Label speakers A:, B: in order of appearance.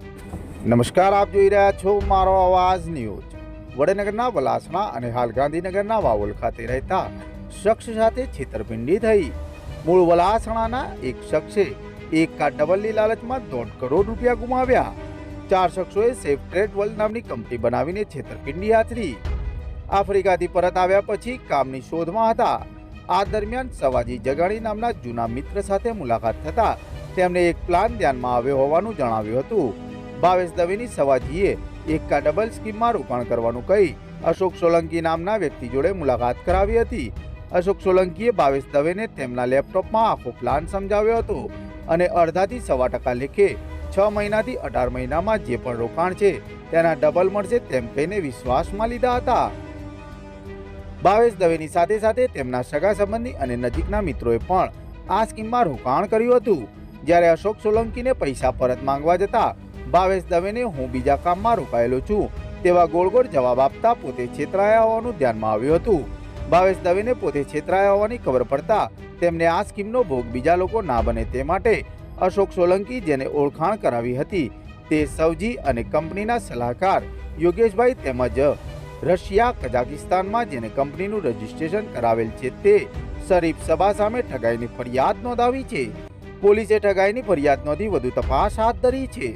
A: નમસ્કાર, આપ જોઈ રહ્યા છો મારો અવાજ ન્યૂઝ. વડનગરના વલાસણા અને હાલ ગાંધીનગરના વાવોલ ખાતે રહેતા શખ્સ સાથે છેતરપિંડી થઈ. મૂળ વલાસણાના એક શખ્સે એક કા ડબલની લાલચમાં દોઢ કરોડ રૂપિયા ગુમાવ્યા. ચાર શખ્સોએ સેફ ટ્રેડ વર્લ્ડ નામની કંપની બનાવીને છેતરપિંડી આચરી. આફ્રિકાથી પરત આવ્યા પછી કામની શોધમાં હતા. આ દરમિયાન સવાજી જગાણી નામના જૂના મિત્ર સાથે મુલાકાત થતા તેમને એક પ્લાન ધ્યાનમાં આવ્યો હોવાનું જણાવ્યું હતું. ભાવેશ દવેની સવાજીએ એક કા ડબલ સ્કીમમાં રોકાણ કરવાનું કહી અશોક સોલંકી નામના વ્યક્તિ જોડે મુલાકાત કરાવી હતી. અશોક સોલંકીએ ભાવેશ દવેને તેમના લેપટોપમાં આખો પ્લાન સમજાવ્યો હતો અને અડધાથી સવા ટકા લેખે છ મહિનાથી અઢાર મહિનામાં જે પણ રોકાણ છે તેના ડબલ મળશે તેમ કહીને વિશ્વાસમાં લીધા હતા. ભાવેશ દવેની સાથે સાથે તેમના સગા સંબંધી અને નજીકના મિત્રોએ પણ આ સ્કીમમાં રોકાણ કર્યું હતું. જ્યારે અશોક સોલંકીને પૈસા પરત માંગવા જતા ભાવેશ દવેને હું બીજા કામમાં રોકાયેલો છું, તેવા ગોળ ગોળ જવાબ આપતા પોતે છેતરાયા હોવાનું ધ્યાનમાં આવ્યું હતું. ભાવેશ દવેને પોતે છેતરાયા હોવાની ખબર પડતા તેમને આ સ્કીમનો ભોગ બીજા લોકો ના બને તે માટે અશોક સોલંકી જેને ઓળખાણ કરાવી હતી તે સૌજી અને કંપનીના સલાહકાર યોગેશભાઈ તેમજ રશિયા કઝાકિસ્તાનમાં જેને કંપનીનું રજિસ્ટ્રેશન કરાવેલ છે તે શરીફ સભા સામે ઠગાઈની ફરિયાદ નોંધાવી છે. પોલીસે ઠગાઈની ફરિયાદ નોંધી વધુ તપાસ હાથ ધરી છે.